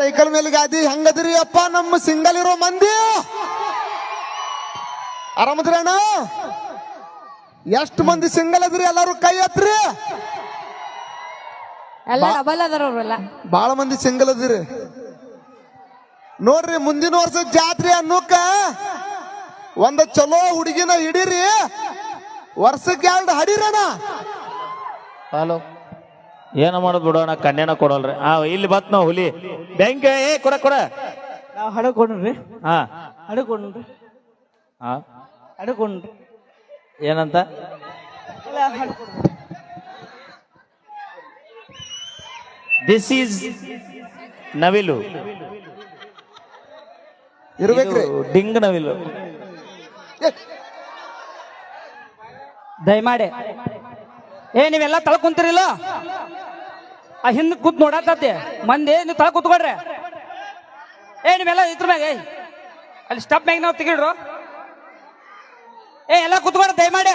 Cycle ಮೇಲೆ ಗಾದಿ ಹೆಂಗದ್ರಿ ಅಪ್ಪ ನಮ್ಮ ಸಿಂಗಲ್ ಇರೋ ಮಂದಿ. ಆರಾಮದ್ರಿ ಅಣ್ಣ? ಎಷ್ಟು ಮಂದಿ ಸಿಂಗಲ್ ಅದ್ರಿ ಎಲ್ಲಾರು ಕೈ ಹತ್ರಿ ಎಲ್ಲ ಡಬಲ್ ಅದಾರ ಅವ್ರೆಲ್ಲ ಬಾಳ ಮಂದಿ ಸಿಂಗಲ್ ಅದಿರಿ ನೋಡ್ರಿ ಮುಂದಿನ ವರ್ಷ ಜಾತ್ರೆ ಅನ್ನೋಕ ಒಂದ ಚಲೋ ಹುಡುಗಿನ ಹಿಡೀರಿ. ವರ್ಷಕ್ಕೆ ಎರಡು ಹಡಿರಣ್ಣ ಹಲೋ ಏನ ಮಾಡೋದು ಬಿಡೋಣ ಕನ್ಯಾನ ಕೊಡಲ್ರಿ. ಆ ಇಲ್ಲಿ ಬತ್ ನಾವು ಹುಲಿ. ಬ್ಯಾಂಕ್ ಏ ಕೊಡ ಕೊಡ. ನಾವು ಹಡಕೊಂಡ್ರಿ ಹಾ. ಹಡಕೊಂಡ್ರಿ ಹಾ. ಹಡಕೊಂಡ್ರಿ ಏನಂತ? ದಿಸ್ ಈಸ್ ನವಿಲು. ಇರ್ಬೇಕ್ರಿ. ಡಿಂಗ್ ನವಿಲು. ದಯಮಾಡಿ. ಏ, ನೀವೆಲ್ಲ ತಳ ಕುಂತಿರಿಲ್ಲ? ಆ ಹಿಂದ್ ಕೂತ್ ನೋಡತ್ತತಿ ಮಂದಿ, ನೀವು ತಳ ಕೂತ್ಕೊಡ್ರಿ ಏ, ನೀವೆಲ್ಲ ಇದ್ರ ಮ್ಯಾಗ ಏ ಅಲ್ಲಿ ಸ್ಟಪ್ ಮ್ಯಾಗ ನಾವು ತೆಗಿಡ್ರು ಏ, ಎಲ್ಲ ಕೂತ್ಕೊಡ್ರಿ ದಯಮಾಡಿ.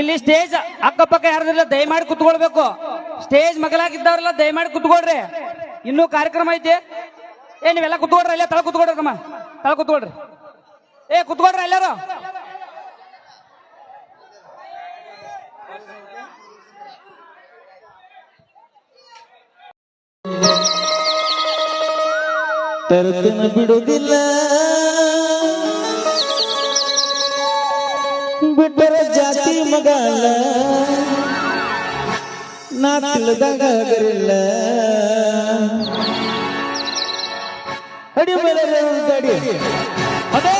ಇಲ್ಲಿ ಸ್ಟೇಜ್ ಅಕ್ಕಪಕ್ಕ ಯಾರದಿಲ್ಲ, ದಯಮಾಡಿ ಕುತ್ಕೊಳ್ಬೇಕು. ಸ್ಟೇಜ್ ಮಗಲಾಗಿದ್ದವ್ರೆಲ್ಲ ದಯಮಾಡಿ ಕುತ್ಕೊಳ್ರಿ. ಇನ್ನೂ ಕಾರ್ಯಕ್ರಮ ಐತಿ. ಏ, ನೀವೆಲ್ಲ ಕುತ್ಕೊಡ್ರಿ ಅಲ್ಲೇ ತಳ ಕುತ್ಕೊಡ್ರಿ ಕಮ್ಮ ತಳ ಕುತ್ಕೊಡ್ರಿ ಏ ಕುತ್ಕೊಡ್ರಿ ಎಲ್ಲಾರು. ತರತನ ಬಿಡುವುದಿಲ್ಲ. ಬಿಟ್ಟರ ಜಾತಿ ಮಗಲ್ಲ ನಾ ತಿಳಿದಾಗ ಹಗರಿಲ್ಲ ಅಡಿ ಮೇಲೆ ಅದೇ.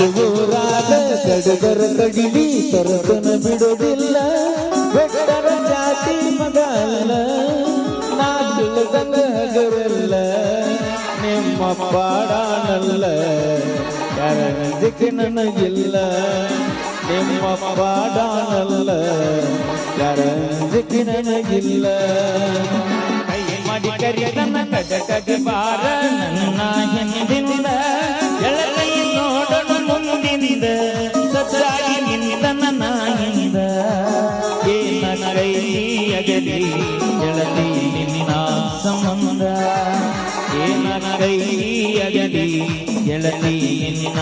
ನಡುವೂರಾಗ ಕಡಗರ ಕಡಿಲಿ ತರತನ ಬಿಡೋದಿಲ್ಲ. ಬೆಟ್ಟರ ಜಾತಿ ಮಗಲ್ಲ ನಾ ತಿಳಿದಂಗ ಹಗರಲ್ಲ. ನಿಮ್ಮ ಪಾಡಾನಲ್ಲ ಯಾರಂಜಿಕೆ ನನಗಿಲ್ಲ. ನಿಮ್ಮ ಪಾಡಾನಲ್ಲ ಯಾರಂಜಿಕೆ ನನಗಿಲ್ಲ. ಕೈ ಮಾಡಿ ಕರಿತನ ನನ್ನ ಕಡ ಬಾರ ನನ್ನ ಹಿಂದಿಂದ ಅಗಲಿ ಎಳತಿ ನಿನ್ನ ಸಂಬಂಧ. ಏನ ಕೈ ಅಗಲಿ ಎಳತಿ ನಿನ್ನ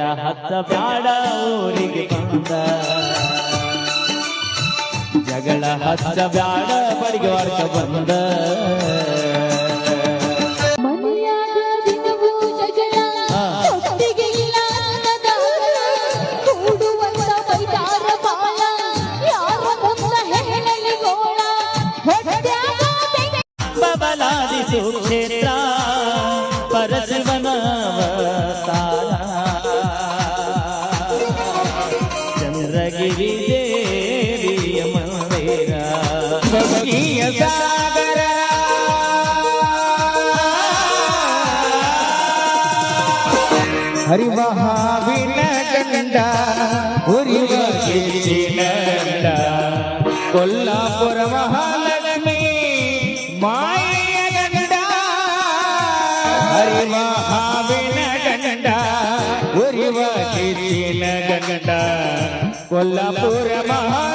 ಜಗಳ ಹತ್ತ ಬ್ಯಾಡ ಊರಿಗೆ ಬಂದ. ಜಗಳ ಹತ್ತ ಬ್ಯಾಡ ಬಡಿಗೆ ಬಂದ. ಹರಿಮಹಾವಿನ ಗಂಡ ಹುರಿವ ಕಿಚ್ಚಿನ ಕೊಲ್ಲಾಪುರ ಮಹಾಲಕ್ಷ್ಮಿ ಮಾಯ ಗಂಡ ಹರಿವ ಹಾವಿನ ಗಂಡ ಉರಿವ ಕಿರಿನ ಗಂಡ ಕೊಲ್ಲಾಪುರ ಮಹಾಲಕ್ಷ್ಮಿ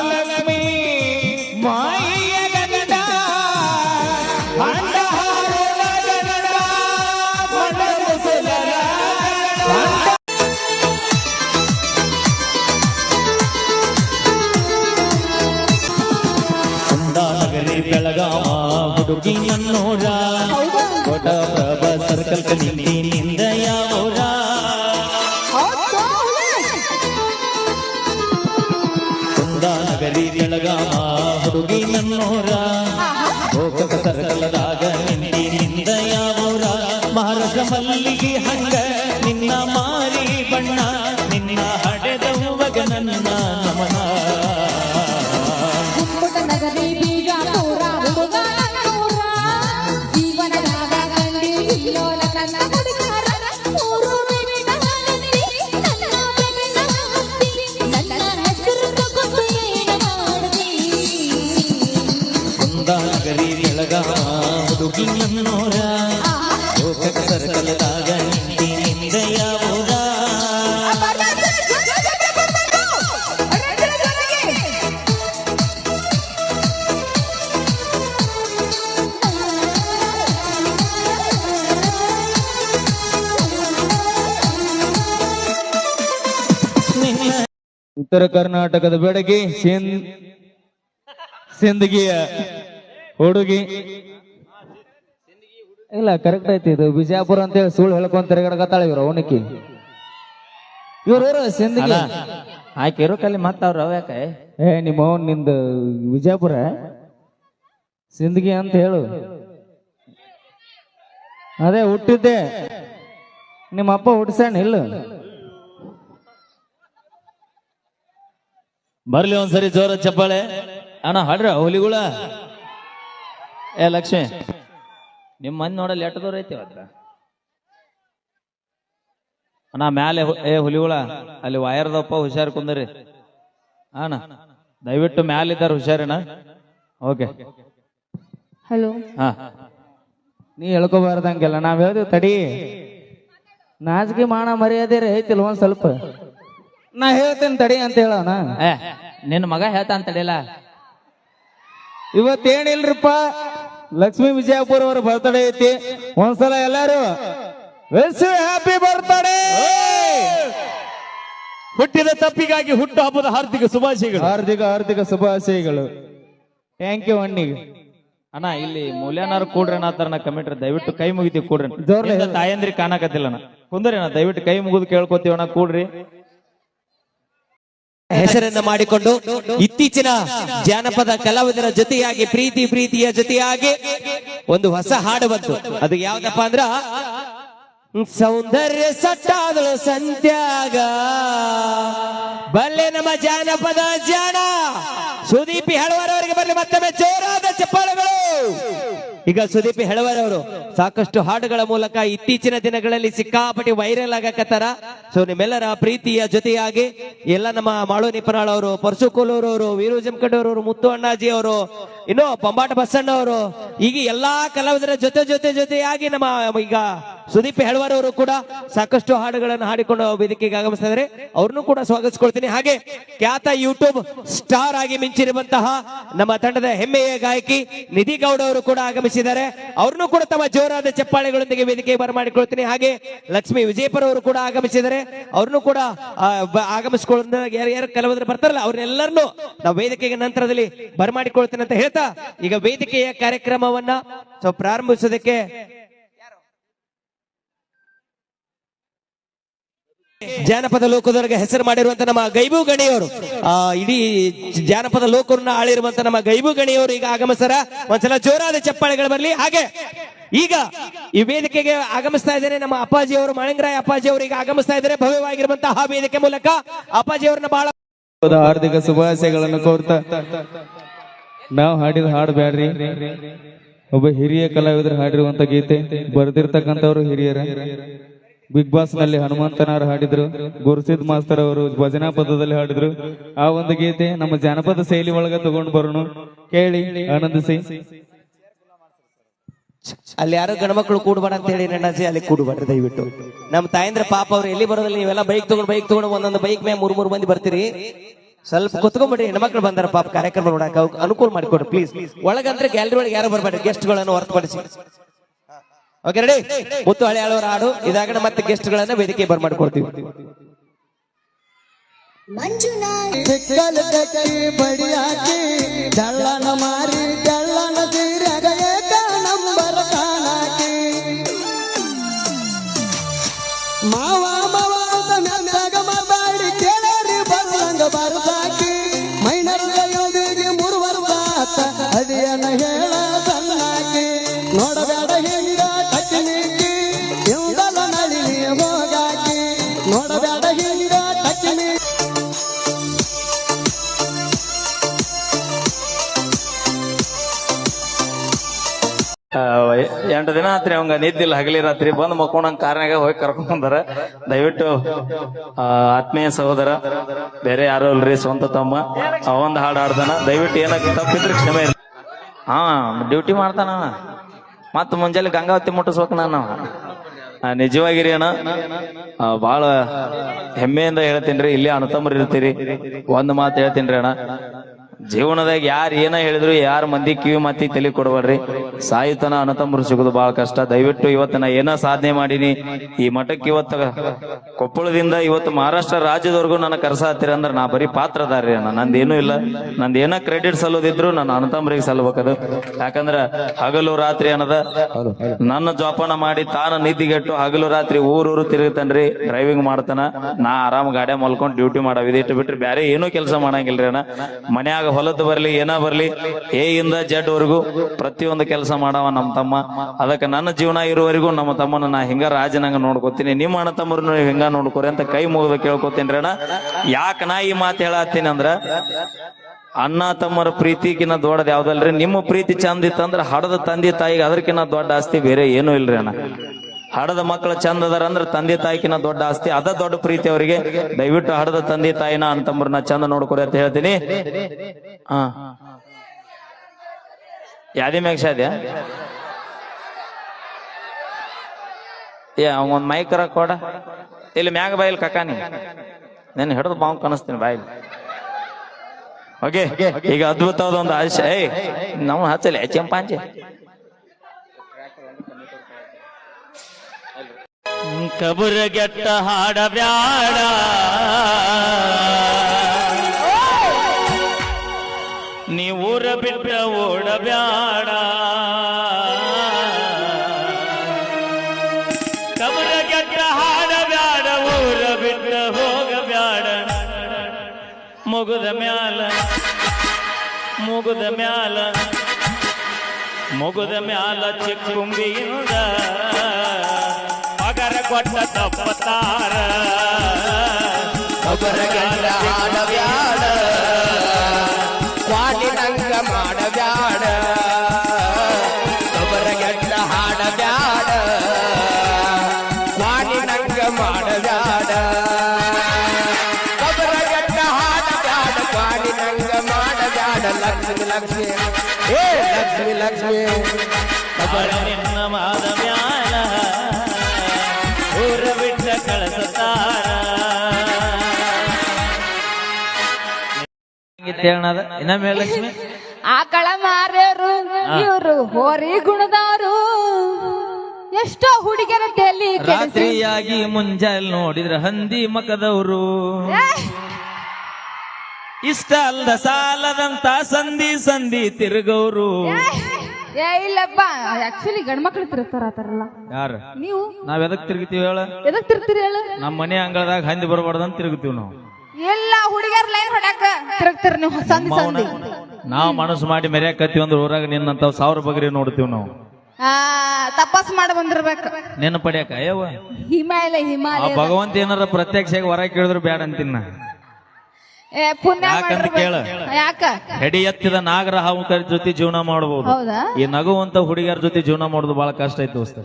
ಹುಡುಗಿ ನನ್ನೋರ ಕೊಟ ಪ್ರಭ ಸರ್ಕಲ್ ಕಲಿತಿ ನಿಂದ ಯಾವೂರ ಕುಂದಾನಗರಿ ಬೆಳಗಾವ ಹುಡುಗಿ ನನ್ನೋರ ಗೋಕಕ ಸರ್ಕಲದಾಗ ನಿಂದ ಯಾವೂರ ಮಹಾರಾಷ್ಟ್ರ ಮಲ್ಲಿಗೆ ಕುಂದಾನಗರಿ ಬೆಳಗಾವ ಹುಡುಗಿ ನನ್ನೋರ ಲೋಕಕ ಸರ್ಕಲದಾಗ ನಿಂತಿ ನಿಂದ ಉತ್ತರ ಕರ್ನಾಟಕದ ಬೆಡಗಿ ಸಿಂದ್ ಸಿಂದಗಿಯ ಹುಡುಗಿ. ಇಲ್ಲ ಕರೆಕ್ಟ್ ಐತಿ ಇದು. ಬಿಜಾಪುರ ಅಂತೇಳಿ ಸುಳ್ಳು ಹೇಳ್ಕೊಂಡ್ ತಿರುಗಾಡಕತ್ತಾಳ ಇವ್ರು ಅವನಿಕಿ. ಇವ್ರು ಸಿಂದಗಿ. ಆಯ್ಕೆ ಆಕೆ ಇರೋ ಕಲ್ಲಿ ಮತ್ತ ಅವ್ರ ಅವ್ಯಾಕ ಏ ನಿಮ್ಮ ಅವನ್ನಿಂದ ವಿಜಯಪುರ ಸಿಂದಗಿ ಅಂತ ಹೇಳು. ಅದೇ ಹುಟ್ಟಿದ್ದೆ. ನಿಮ್ಮ ಅಪ್ಪ ಹುಟ್ಟಿಸ್ಯಾಣ ಇಲ್ಲ? ಬರ್ಲಿ ಒಂದ್ಸರಿ ಜೋರ ಚಪ್ಪಾಳೆ. ಅಣ್ಣ ಹಾಡ್ರ ಹುಲಿಗುಳ ಏ ಲಕ್ಷ್ಮಿ ನಿಮ್ಮ ಮನೆ ನೋಡಲ್ಲ ಎಟ್ ದೂರ ಐತಿ ಅದ್ರ ಅಣ್ಣ ಮ್ಯಾಲೆ ಹು- ಏ ಹುಲಿಗುಳ ಅಲ್ಲಿ ವಾಯರ್ದಪ್ಪ ಹುಷಾರ್ ಕುಂದರಿ. ಅಣ್ಣ ದಯವಿಟ್ಟು ಮ್ಯಾಲಿದ್ದಾರ ಹುಷಾರಣ್ಣ ಓಕೆ ಹಲೋ ಹಾ. ನೀ ಹೇಳ್ಕೋಬಾರ್ದಂಗೆಲ್ಲ ನಾವ್ ಹೇಳ್ದೇವ್ ತಡಿ. ನಾಚಿಕೆ ಮಾಣ ಮರ್ಯಾದೆ ರೀ ಐತಿಲ್ ಒಂದ್ ಸ್ವಲ್ಪ. ನಾ ಹೇಳ್ತೇನೆ ತಡಿ ಅಂತ ಹೇಳೋಣ ಏ ನಿನ್ನ ಮಗ ಹೇಳ್ತಾನ ತಡಿಲ್ಲ ಇವತ್ತೇನಿಲ್ರಿಪ್ಪ? ಲಕ್ಷ್ಮೀ ವಿಜಯಪುರ ಅವ್ರ ಬರ್ತಡೇ ಐತಿ. ಒಂದ್ಸಲ ಎಲ್ಲಾರು ಹ್ಯಾಪಿ ಬರ್ತಡೇ. ಹುಟ್ಟಿದ ತಪ್ಪಿಗಾಗಿ ಹುಟ್ಟು ಹಬ್ಬದ ಹಾರ್ದಿಕ ಶುಭಾಶಯಗಳು. ಹಾರ್ದಿಕ ಹಾರ್ದಿಕ ಶುಭಾಶಯಗಳು. ಥ್ಯಾಂಕ್ ಯು ಅಣ್ಣಿಗೆ ಅಣ್ಣ ಇಲ್ಲಿ ಮೂಲ್ಯನಾರು ಕೂಡ್ರಿ ಅನ್ನತ್ತಾರ ಕಮಿಟ್ರಿ ದಯವಿಟ್ಟು ಕೈ ಮುಗಿತೀವಿ ಕೂಡ್ರಿ. ಜೋರ್ಲೆ ತಾಯಂದ್ರಿ ಕಾಣಕತ್ತಿಲ್ಲ ಅಣ್ಣ. ಕುಂದ್ರಿ ಅಣ್ಣ ದಯವಿಟ್ಟು ಕೈ ಮುಗಿದು ಕೇಳ್ಕೊತೀವಿ ಅಣ್ಣ ಕೂಡ್ರಿ. ಹೆಸರನ್ನ ಮಾಡಿಕೊಂಡು ಇತ್ತೀಚಿನ ಜಾನಪದ ಕಲಾವಿದರ ಜೊತೆಯಾಗಿ, ಪ್ರೀತಿ, ಪ್ರೀತಿಯ ಜೊತೆಯಾಗಿ ಒಂದು ಹೊಸ ಹಾಡು ಬಂತು. ಅದು ಯಾವ್ದಪ್ಪ ಅಂದ್ರ ಸೌಂದರ್ಯ ಸಟ್ಟಾದಳು ಸಂತ್ಯಾಗ. ಬಲ್ಲೆ ನಮ್ಮ ಜಾನಪದ ಜಾಣ ಸುದೀಪಿ ಹೆಳವರವರಿಗೆ ಬರಲಿ ಮತ್ತೊಮ್ಮೆ ಜೋರಾದ ಚಪ್ಪಾಳೆಗಳು. ಈಗ ಸುದೀಪಿ ಹೆಳವರವರು ಸಾಕಷ್ಟು ಹಾಡುಗಳ ಮೂಲಕ ಇತ್ತೀಚಿನ ದಿನಗಳಲ್ಲಿ ಸಿಕ್ಕಾಪಟ್ಟಿ ವೈರಲ್ ಆಗಕತ್ತಾರ. ಸೊ ನಿಮ್ಮೆಲ್ಲರ ಪ್ರೀತಿಯ ಜೊತೆಯಾಗಿ ಎಲ್ಲ ನಮ್ಮ ಮಾಳು ನಿಪನಾಳ್ ಅವರು ಪರಸು ಕೋಲೂರು ಅವರು, ವೀರು ಅವರು, ಮುತ್ತು ಅಣ್ಣಾಜಿ ಅವರು, ಇನ್ನು ಪಂಬಾಟ ಬಸಣ್ಣ ಅವರು ಈಗ ಎಲ್ಲಾ ಕಲಾವಿದರ ಜೊತೆ ಜೊತೆ ಜೊತೆಯಾಗಿ ನಮ್ಮ ಈಗ ಸುದೀಪ್ ಹೆಳವರವರು ಕೂಡ ಸಾಕಷ್ಟು ಹಾಡುಗಳನ್ನು ಹಾಡಿಕೊಂಡು ವೇದಿಕೆಗೆ ಆಗಮಿಸಿದರೆ ಅವ್ರನ್ನು ಕೂಡ ಸ್ವಾಗತಿಸ್ಕೊಳ್ತೀನಿ. ಹಾಗೆ ಖ್ಯಾತ ಯೂಟ್ಯೂಬ್ ಸ್ಟಾರ್ ಆಗಿ ಮಿಂಚಿರುವಂತಹ ನಮ್ಮ ತಂಡದ ಹೆಮ್ಮೆಯ ಗಾಯಕಿ ನಿಧಿ ಗೌಡ ಅವರು ಕೂಡ ಆಗಮಿಸಿದ್ದಾರೆ. ಅವ್ರನ್ನು ಕೂಡ ತಮ್ಮ ಜೋರಾದ ಚಪ್ಪಾಳೆಗಳೊಂದಿಗೆ ವೇದಿಕೆ ಬರಮಾಡಿಕೊಳ್ತೀನಿ. ಹಾಗೆ ಲಕ್ಷ್ಮಿ ವಿಜಯಪುರ ಅವರು ಕೂಡ ಆಗಮಿಸಿದ್ದಾರೆ. ಅವ್ರನ್ನು ಕೂಡ ಆ, ಬ- ಆಗಮಿಸ್ಕೊಳ್ಳೋದ್ರ ಯಾರು ಕೆಲವರು ಬರ್ತಾರಲ್ಲ ಅವ್ರನ್ನೆಲ್ಲರನ್ನು ನಾವು ವೇದಿಕೆಗೆ ನಂತರದಲ್ಲಿ ಬರಮಾಡಿಕೊಳ್ತೀನಿ ಅಂತ ಹೇಳ್ತಾ ಈಗ ವೇದಿಕೆಯ ಕಾರ್ಯಕ್ರಮವನ್ನ ಸೊ ಪ್ರಾರಂಭಿಸೋದಕ್ಕೆ ಜಾನಪದ ಲೋಕದವರಿಗೆ ಹೆಸರು ಮಾಡಿರುವಂತ ನಮ್ಮ ಗೈಬು ಗಣಿಯವರು. ಆ ಇಡೀ ಜಾನಪದ ಲೋಕವನ್ನ ಆಳಿರುವಂತ ನಮ್ಮ ಗೈಬು ಗಣಿಯವರು ಈಗ ಆಗಮಿಸ್ತಾರ. ಒಂದ್ಸಲ ಜೋರಾದ ಚಪ್ಪಾಳೆಗಳು ಬರಲಿ. ಹಾಗೆ ಈಗ ಈ ವೇದಿಕೆಗೆ ಆಗಮಿಸ್ತಾ ಇದ್ದಾರೆ ನಮ್ಮ ಅಪ್ಪಾಜಿ ಅವರು ಮಾಳಿಂಗರಾಯ ಅಪ್ಪಾಜಿ ಅವರು ಈಗ ಆಗಮಿಸ್ತಾ ಇದ್ದಾರೆ. ಭವ್ಯವಾಗಿರುವಂತಹ ವೇದಿಕೆ ಮೂಲಕ ಅಪ್ಪಾಜಿ ಅವರನ್ನ ಬಹಳ ಹಾರ್ದಿಕ ಶುಭಾಶಯಗಳನ್ನು ಕೋರ್ತಾ. ನಾವು ಹಾಡಿದ ಹಾಡು ಬ್ಯಾಡ್ರಿ. ಒಬ್ಬ ಹಿರಿಯ ಕಲಾವಿದರು ಹಾಡಿರುವಂತ ಗೀತೆ ಬರ್ದಿರ್ತಕ್ಕಂಥವ್ರು ಹಿರಿಯರ. ಬಿಗ್ ಬಾಸ್ನಲ್ಲಿ ಹನುಮಂತನವರು ಹಾಡಿದ್ರು ಗುರುಸಿದ್ ಮಾಸ್ತರ್ ಅವರು ಭಜನಾ ಪದದಲ್ಲಿ ಹಾಡಿದ್ರು. ಆ ಒಂದು ಗೀತೆ ನಮ್ಮ ಜಾನಪದ ಶೈಲಿ ಒಳಗ ತಗೊಂಡ್ ಬರೋಣ ಕೇಳಿ, ಆನಂದಿಸಿ. ಅಲ್ಲಿ ಯಾರೋ ಗಣಮಕ್ಕಳು ಕೂಡಬೇಡ ಅಂತ ಹೇಳಿ ನಣ್ಣಾಜಿ ಅಲ್ಲಿ ಕೂಡಬೇಡ್ರಿ ದಯವಿಟ್ಟು. ನಮ್ಮ ತಾಯಂದ್ರ ಪಾಪ ಅವ್ರು ಎಲ್ಲಿ ಬರೋದಿಲ್ಲ, ನೀವೆಲ್ಲ ಬೈಕ್ ತಗೊಂಡು ಬೈಕ್ ತಗೊಂಡು ಒಂದೊಂದು ಬೈಕ್ ಮೇಲೆ ಮೂರ್ ಮೂರ್ ಮಂದಿ ಬರ್ತೀರಿ. ಸ್ವಲ್ಪ ಕುತ್ಕೊಂಡ್ಬಿಡಿ ಹೆಣ್ಮಕ್ಳು ಬಂದಾರ ಪಾಪ ಕಾರ್ಯಕ್ರಮ ನೋಡಕ್, ಅವ್ಕ್ ಅನುಕೂಲ ಮಾಡಿಕೊಡ್ರಿ ಪ್ಲೀಸ್ ಒಳಗಂದ್ರೆ ಗ್ಯಾಲರಿ ಒಳಗೆ ಯಾರು ಬರ್ಬೇಡ್ರಿ ಗೆಸ್ಟ್ಗಳನ್ನು ಹೊರತುಪಡಿಸಿ ಓಕೆ ರೆಡಿ ಮುತ್ತು ಹಳೆ ಹಳವರ ಹಾಡು. ಇದಾಗಣ ಮತ್ತೆ ಗೆಸ್ಟ್ ಗಳನ್ನ ವೇದಿಕೆ ಬರ್ಮಾಡ್ಕೊಡ್ತೀವಿ ಮಾಡ್ಕೊಡ್ತೀವಿ. ಕಕ್ಕಿ ಬಡಿಯಾಕಿ ಡಳ್ಳನ ಮಾರಿ ಎಂಟು ದಿನ ಆತ್ರಿ ಅವಂಗ ನಿದ್ದಿಲ್ಲ ಹಗಲಿ ರಾತ್ರಿ ಬಂದ್ ಮಕ್ಕೊಂಡಂಗ್ ಕಾರ್ನಾಗ ಹೋಗಿ ಕರ್ಕೊಂಡ್ ಬಂದಾರ. ದಯವಿಟ್ಟು ಆತ್ಮೀಯ ಸಹೋದರ ಬೇರೆ ಯಾರು ಅಲ್ರಿ ಸ್ವಂತ ತಮ್ಮ ಅವಂದ್ ಹಾಡು ಹಾಡ್ತಾನ ದಯವಿಟ್ಟು ಏನಕ್ಕೆ ತಪ್ಪಿದ್ರೆ ಕ್ಷಮೆ ಇಲ್ಲ ಹಾ ಡ್ಯೂಟಿ ಮಾಡ್ತಾನ ಮತ್ತ ಮುಂಜಾನೆ ಗಂಗಾವತಿ ಮುಟ್ಟಿಸ್ಬೇಕು ನಾನು ನಿಜವಾಗಿರಿ ಅಣ್ಣ. ಬಾಳ ಹೆಮ್ಮೆಯಿಂದ ಹೇಳ್ತೀನಿ ರೀ ಇಲ್ಲಿ ಅಣ್ಣತಮ್ಮರು ಇರ್ತೀರಿ ಒಂದ್ ಮಾತು ಹೇಳ್ತೀನಿ ರೀ ಅಣ್ಣ. ಜೀವನದಾಗ ಯಾರು ಏನ ಹೇಳಿದ್ರು ಯಾರ ಮಂದಿ ಕಿವಿ ಮಾತಿ ತಲೆ ಕೊಡಬೇಡ್ರಿ. ಸಾಯುತನ ಅಣ್ಣತಮ್ಮರು ಸಿಗೋದು ಬಹಳ ಕಷ್ಟ. ದಯವಿಟ್ಟು ಇವತ್ತು ನಾ ಏನ ಸಾಧನೆ ಮಾಡೀನಿ. ಈ ಮಠಕ್ಕೆ ಇವತ್ತ ಕೊಪ್ಪಳದಿಂದ ಇವತ್ತು ಮಹಾರಾಷ್ಟ್ರ ರಾಜ್ಯದವರೆಗೂ ನನ್ನ ಕರ್ಸಾತ್ತೀರ ಅಂದ್ರೆ ನಾ ಬರೀ ಪಾತ್ರದಾರ್ರಿ ಅಣ್ಣ. ನಂದೇನು ಇಲ್ಲ. ನಂದು ಏನೋ ಕ್ರೆಡಿಟ್ ಸಲ್ಲೋದಿದ್ರು ನನ್ನ ಅನತಂಬ್ರಿಗೆ ಸಲ್ಲಬೇಕದು. ಯಾಕಂದ್ರ ಹಗಲು ರಾತ್ರಿ ಅನ್ನದ ನನ್ನ ಜೋಪಾನ ಮಾಡಿ ತಾನ ನಿದ್ದಿಗೆಟ್ಟು ಹಗಲು ರಾತ್ರಿ ಊರೂರು ತಿರುಗತನ್ರಿ ಡ್ರೈವಿಂಗ್ ಮಾಡ್ತಾನ. ನಾ ಆರಾಮ್ ಗಾಡಿ ಮಲ್ಕೊಂಡು ಡ್ಯೂಟಿ ಮಾಡ ಇಟ್ಟು ಬಿಟ್ರೆ ಬೇರೆ ಏನೂ ಕೆಲಸ ಮಾಡಂಗಿಲ್ರಿ ಅಣ್ಣ. ಮನ್ಯಾಗ ಹೊಲದ್ ಬರ್ಲಿ, ಏನ ಬರ್ಲಿ, ಎ ಇಂದ ಜಡ್ ವರೆಗೂ ಪ್ರತಿಯೊಂದು ಕೆಲಸ ಮಾಡವ ನಮ್ಮ ತಮ್ಮ. ಅದಕ್ಕೆ ನನ್ನ ಜೀವನ ಇರುವವರೆಗೂ ನಮ್ಮ ತಮ್ಮನ ನಾ ಹಿಂಗ ರಾಜನಂಗ ನೋಡ್ಕೋತೀನಿ. ನಿಮ್ಮ ಅಣ್ಣ ತಮ್ಮರು ನೀವು ಹಿಂಗ ನೋಡ್ಕೋರಿ ಅಂತ ಕೈ ಮುಗಿದ ಕೇಳ್ಕೊತೀನಿ ಅಣ್ಣ ಯಾಕ ನಾ ಈ ಮಾತು ಹೇಳತ್ತೀನಿ ಅಂದ್ರ, ಅಣ್ಣ ತಮ್ಮರ ಪ್ರೀತಿಗಿನ್ನ ದೊಡ್ಡದು ಯಾವ್ದಲ್ರಿ? ನಿಮ್ಮ ಪ್ರೀತಿ ಚಂದ ಇತ್ತಂದ್ರ ಹಡದ ತಂದೆ ತಾಯಿಗೆ ಅದಕ್ಕಿನ್ನ ದೊಡ್ಡ ಆಸ್ತಿ ಬೇರೆ ಏನೂ ಇಲ್ರಿ ಅಣ್ಣ. ಹಡದ ಮಕ್ಕಳು ಚಂದ ಅದಾರ ಅಂದ್ರೆ ತಂದೆ ತಾಯಿಕಿನ ದೊಡ್ಡ ಆಸ್ತಿ. ಅದ ದೊಡ್ಡ ಪ್ರೀತಿ ಅವರಿಗೆ. ದಯವಿಟ್ಟು ಹಡದ ತಂದೆ ತಾಯಿನ ಅಣ್ಣ ಚಂದ ನೋಡ್ಕೊರಿ ಅಂತ ಹೇಳ್ತೀನಿ. ಹಾ. ಯಾದಿ ಶಾದ್ಯಾ ಏ ಮೈ ಮೈಕರ ಕೊಡ ಇಲ್ಲಿ ಮ್ಯಾಗ ಬಾಯಿಲ್ ಕಕಾನಿ. ನೆನ್ ಹಿಡಿದು ಬಾವು ಕಾಣಿಸ್ತೀನಿ ಬಾಯಿಲ್ ಓಕೆ ಈಗ ಅದ್ಭುತವಾದ ಒಂದು ಆಶೆ ಏಯ್ ನಾವು ಹಚ್ಚಲಿ ಚೆಂಪಾಂಚೆ ಕಬುರಗೆಟ್ಟ ಹಾಡಬ್ಯಾಡ ನೀ ಊರ ಬಿಟ್ಟ ಓಡಬ್ಯಾಡ ಕಬುರಗೆಟ್ಟ ಹಾಡಬ್ಯಾಡ ಊರ ಬಿಟ್ಟ ಹೋಗಬ್ಯಾಡ ಮುಗುದ ಮ್ಯಾಲ ಮುಗುದ ಮ್ಯಾಲ ಮುಗುದ ಮ್ಯಾಲ ಚಿಕ್ಕುಂಬಿಯಿಂದ. ಕೊಟ್ಟ ತಪ್ಪತಾರ ಒಬ್ಬರಗಂಡ ಹಾಡಬ್ಯಾಡ ಕ್ವಾಟಿನಂಗ ಮಾಡಬ್ಯಾಡ ಒಬ್ಬರಗಂಡ ಹಾಡಬ್ಯಾಡ ಕ್ವಾಟಿನಂಗ ಮಾಡಬ್ಯಾಡ ಒಬ್ಬರಗಂಡ ಹಾಡಬ್ಯಾಡ ಕ್ವಾಟಿನಂಗ ಮಾಡಬ್ಯಾಡ ಲಕ್ಷ್ಮಿ ಲಕ್ಷ್ಮಿ. ಏ ಲಕ್ಷ್ಮಿ ಲಕ್ಷ್ಮಿ. ಒಬ್ಬರ ನಿನ್ನ ಹೇಳದ ಇನ್ನೊಮ್ಮೆ ಹೇಳು ಲಕ್ಷ್ಮಿ? ಆಕಳ ಮಾರ್ಯರು ಇವರು ಹೋರಿ ಗುಣದವರು. ಎಷ್ಟೋ ಹುಡುಗಿಯರ ತಲೆ ಕೆಡಿಸಿ ರಾತ್ರಿಯಾಗಿ ಮುಂಜಾನೆ ನೋಡಿದ್ರ ಹಂದಿ ಮಕದವರು. ಇಷ್ಟ ಅಲ್ದ ಸಾಲದಂತ ಸಂಧಿ ಸಂಧಿ ತಿರುಗವ್ರು. ಏ! ಇಲ್ಲಪ್ಪ ಆಕ್ಚುಲಿ ಗಂಡ್ಮಕ್ಳು ತಿರುಗ್ತಾರ ಆತರಲ್ಲ ಯಾರು? ನೀವು? ನಾವ್ ಎದಕ್ ತಿರುಗಿತೀವಿ ಹೇಳ? ಎದಕ್ ತಿರ್ತೀರಿ ಹೇಳು? ನಮ್ಮ ಮನೆ ಅಂಗಳದಾಗ ಹಂದಿ ಬರಬಾರ್ದಂತ ತಿರುಗ್ತೀವಿ ನಾವು. ಎಲ್ಲ ಹುಡುಗಿಯರ್ ಲೈನ್ ಹೊಡಕ ತಿರುಗ್ತೀರಿ ನೀವು ಸಂಧಿ. ಸಂಧಿ ನಾವ್ ಮನಸ್ಸು ಮಾಡಿ ಮೆರ್ಯಾಕತ್ತೀವಿ ಅಂದ್ರೆ ಊರಾಗ ನಿನ್ನಂತ ಸಾವಿರ ಬಗ್ರಿ ನೋಡ್ತೀವಿ ನಾವು. ಆ ತಪಾಸ್ ಮಾಡಿ ಬಂದಿರ್ಬೇಕು. ನೆನ ಪಡ್ಯಾಕ ಅಯ್ಯವ ಹಿಮಾಲಯ ಆ ಹಿಮಾಲಯ ಭಗವಂತ ಏನಾರ ಪ್ರತ್ಯಕ್ಷವಾಗಿ ಹೊರ ಕೇಳಿದ್ರು ಬೇಡ ಅಂತೀನಿ ನಾ. ಏ ಪುಣ್ಯ ಯಾಕಂತ ಕೇಳು. ಮಾಡಿರ್ಬೇಕು ಯಾಕ? ಹೆಡಿ ಎತ್ತಿದ ನಾಗರ ಹಾವುಕರ ಜೊತೆ ಜೀವನ ಮಾಡಬಹುದು ಹೌದಾ? ಈ ನಗುವಂತ ಹುಡುಗಿಯರ ಜೊತೆ ಜೀವನ ಮಾಡೋದು ಬಹಳ ಕಷ್ಟ ಐತಿ ದೋಸ್ತ.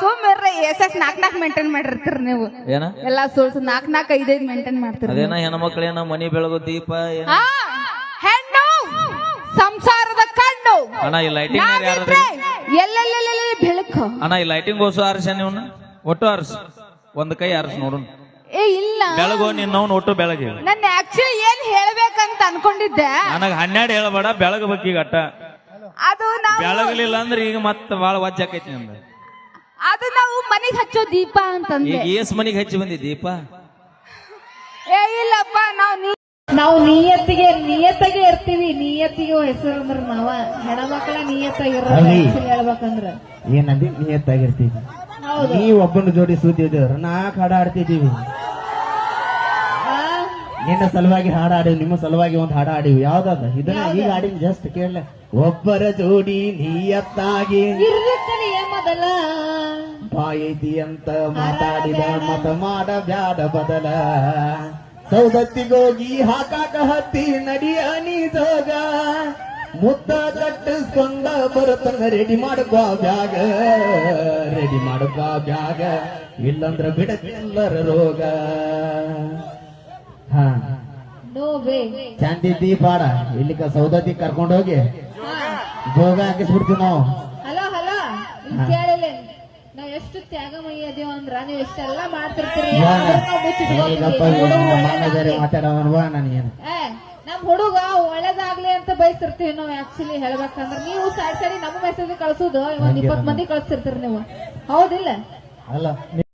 ಸುಮ್ಮನೆ ಎಸ್ ಎಸ್ ನಾಕ್ ನಾಕ್ ಮೇಂಟೈನ್ ಮಾಡಿರ್ತೀರಿ ನೀವು. ಏನ? ಎಲ್ಲಾ ನಾಲ್ಕು ನಾಕ್ ನಾಕ್ ಐದೈದ್ ಮೇಂಟೈನ್ ಮಾಡ್ತೀರಿ ಅದೇನ ಹೆಣ್ಮಕ್ಳೇನ ಮನಿ ಬೆಳಗು ದೀಪ ಏನ? ಆ, ಹೆಣ್ಣು ಸಂಸಾರದ ಕಣ್ಣು. ಅಣ್ಣ ಈ ಲೈಟಿಂಗ್ ಯಾರು ನಾವಿದ್ರೆ ಎಲ್ಲೆಲ್ಲೆಲ್ಲೆಲ್ಲಿ ಬೆಳಕು. ಅಣ್ಣ ಈ ಲೈಟಿಂಗ್ ಓಸು ಆರ್ಸ ನೀವು ಒಟ್ಟು ಆರ್ಸ್. ಒಂದ್ ಕೈ ಆರ್ಸ್ ನೋಡು ಏ ಇಲ್ಲ. ಬೆಳಗೋ ನಿನ್ನವನ್ ಒಟ್ಟು ಬೆಳಗ್ಗೆ ನನ್ನ ಆಕ್ಚುಲಿ ಏನ್ ಹೇಳ್ಬೇಕಂತ ಅನ್ಕೊಂಡಿದ್ದೆ. ನನಗ್ ಹನ್ನೆರಡು ಹೇಳಬೇಡ ಬೆಳಗ್ ಈಗ ಅಟ್ಟ. ಅದು ನಾವು ಬೆಳಗಲಿಲ್ಲ ಅಂದ್ರೆ ಈಗ ಮತ್ತೆ ಬಾಳ ವಜ್ಜ ಆಕೈತಿ ನಮ್ದು ಅದು ನಾವು ಮನೆಗೆ ಹಚ್ಚೋ ದೀಪ ಅಂತಂದ್ರೆ ಈಗ ಏಸ್ ಮನಿಗೆ ಹಚ್ಚಿ ಬಂದಿ ದೀಪ? ಏ ಇಲ್ಲಪ್ಪ ನಾವು ನೀ ನಾವು ನಿಯತ್ತಿಗೆ ನಿಯತ್ತಾಗೆ ಇರ್ತೀವಿ. ನಿಯತ್ತಿಗೆ ಹೆಸರು ಅಂದ್ರ ನಾವ ಹೆಣ್ಮಕ್ಳ ನಿಯತ್ತಾಗಿರೋದು ಹೇಳ್ಬೇಕಂದ್ರ. ಏನಂದಿ ನಿಯತ್ತಾಗಿರ್ತೀವಿ. ನೀ ಒಬ್ಬನ ಜೋಡಿ ಸುದ್ದಿದ್ದೇವ್ರ ನಾಲ್ಕು ಹಾಡ ಆಡ್ತಿದ್ದೀವಿ. ನಿನ್ನ ಸಲುವಾಗಿ ಹಾಡ ಆಡಿವಿ ನಿಮ್ಮ ಸಲುವಾಗಿ ಒಂದು ಹಾಡ ಆಡಿವಿ ಯಾವ್ದಾದ? ಇದನ್ನ ಈಗ ಆಡಿನ ಜಸ್ಟ್ ಕೇಳಲೆ. ಒಬ್ಬರ ಜೋಡಿ ನೀಯತ್ತಾಗಿ ಮೊದಲ. ಬಾಯಿತಿ ಅಂತ ಮಾತಾಡಿದ ಮತ ಮಾಡಬ್ಯಾಡ ಬದಲ. ಸೌದತ್ತಿಗೋಗಿ ಹಾಕಾಕ ಹತ್ತಿ ನಡಿ ನೀ ಜೋಗ. ಮುದ್ದ ಕಟ್ಟಿಸ್ಕೊಂಡ ಬರುತ್ತ ರೆಡಿ ಮಾಡ್ಕೋ ಬ್ಯಾಗ. ರೆಡಿ ಮಾಡ್ಕೋ ಬ್ಯಾಗ. ಇಲ್ಲಂದ್ರ ಬಿಡಕ್ಕೆಲ್ಲರ ರೋಗ. ಹಾ. ನೋ ವೇ ಇಲ್ಲಿ ದೀಪಾಡ ಇಲ್ಲಿಕ ಸೌದತ್ತಿ ಕರ್ಕೊಂಡೋಗಿ ಭೋಗ ಹಾಕಿಸ್ಬಿಡ್ತೀವಿ ನಾವು. Hello hello. ಕೇಳಿಲ್ಲ. ನಾವ್ ಎಷ್ಟು ತ್ಯಾಗ ಅದೇವ ಅಂದ್ರ ನೀವ್ ಎಷ್ಟೆಲ್ಲಾ ಮಾಡ್ತಿರ್ತೀರಿ. ಆದ್ರೂ ನಾವ್ ಮುಚ್ಚಿಟ್ಕೊತೀವಿ. ಈಗಪ್ಪ ಮಾನ ಬೇರೆ ಮಾತಾಡೋಣವಾ ನನಗೇನು ನಮ್ ಹುಡುಗ ಒಳ್ಳೇದಾಗ್ಲಿ ಅಂತ ಬಯಸ್ತಿರ್ತೀವಿ ನಾವು ಆಕ್ಚುಲಿ ಹೇಳ್ಬೇಕಂದ್ರ ನೀವು ಸಾರಿ ಸಾರಿ ನಮ್ಮ ಮೆಸೇಜ್ ಕಳ್ಸುದು. ಒಂದ್ ಇಪ್ಪತ್ ಮಂದಿ ಕಳ್ಸ್ತಿರ್ತೀರಿ ನೀವು. ಹೌದಿಲ್ಲ? ಅಲ್ಲ